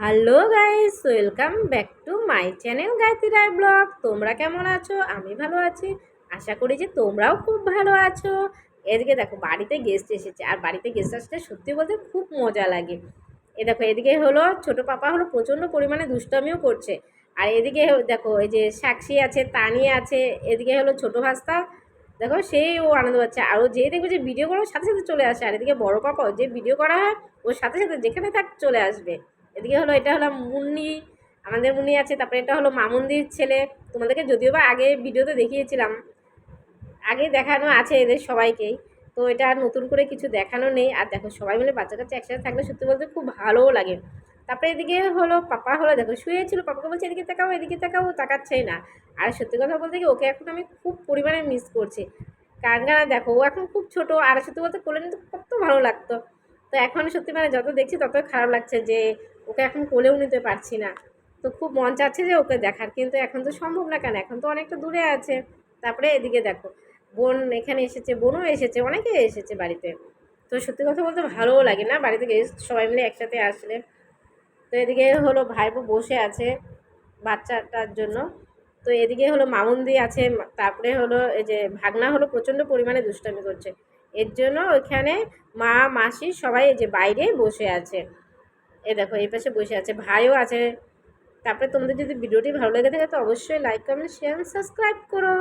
Hello guys, welcome back to my channel Gayatri Roy blog. তোমরা কেমন আছো? আমি ভালো আছি। আশা করি যে তোমরাও খুব ভালো আছো। এদিকে দেখো, বাড়িতে গেস্ট এসেছে। আর বাড়িতে গেস্ট আসলে সত্যি বলতে খুব মজা লাগে। এ দেখো, এদিকে হলো, ছোট পাপা হলো প্রচণ্ড পরিমাণে দুষ্টামিও করছে। আর এদিকে দেখো, এই যে সাক্ষী আছে, তানি আছে, এদিকে হলো ছোট ভাস্তা। দেখো, সেই ও আনন্দ পাচ্ছে। আর ও যেই দেখবে যে ভিডিও করার সাথে সাথে চলে আসে। আর এদিকে বড় পাপাও যে ভিডিও করা হয়, ওর সাথে সাথে যেখানে থাক চলে আসবে। এদিকে হলো এটা হলো মুন্নি, আমাদের মুন্নি আছে, তারপরে এটা হলো মামুন্দির ছেলে। তোমাদেরকে যদিও বা আগে ভিডিওতে দেখিয়েছিলাম, আগে দেখানো আছে এদের সবাইকেই তো এটা আর নতুন করে কিছু দেখানো নেই। আর দেখো, সবাই মিলে বাচ্চা কাচ্চা একসাথে থাকলে সত্যি বলতে খুব ভালোও লাগে। তারপরে এদিকে হলো পাপা হলো, দেখো শুয়েছিল, পাপাকে বলছে, এদিকে তাকাও এদিকে তাকাও, তাকাচ্ছেই না। আর সত্যি কথা বলতে কি, ওকে এখন আমি খুব পরিমাণে মিস করছি। কারণ দেখো, ও এখন খুব ছোট, আর সত্যি বলতে কোলে নিতে কত ভালো লাগতো। তো এখন সত্যি মানে যত দেখছি তত খারাপ লাগছে যে ওকে এখন কোলেও নিতে পারছি না। তো খুব মন চাচ্ছে যে ওকে দেখার, কিন্তু এখন তো সম্ভব না কেন? এখন তো অনেকটা দূরে আছে। তারপরে এদিকে দেখো, বোন এখানে এসেছে, বোনও এসেছে, অনেকে এসেছে বাড়িতে। তো সত্যি কথা বলতে ভালোও লাগে না, বাড়িতে গেস্ট সবাই মিলে একসাথে আসলে। তো এদিকে হলো ভাইপো বসে আছে বাচ্চাটার জন্য। তো এদিকে হলো মামুন্দি আছে, তারপরে হলো এই যে ভাগনা হলো প্রচণ্ড পরিমাণে দুষ্টামি করছে। এর জন্য ওইখানে মা, মাসি সবাই যে বাইরে বসে আছে। এ দেখো, এই পাশে বসে আছে, ভাইও আছে। তারপরে তোমাদের যদি ভিডিওটি ভালো লেগে থাকে, তো অবশ্যই লাইক কমেন্ট শেয়ার সাবস্ক্রাইব করো।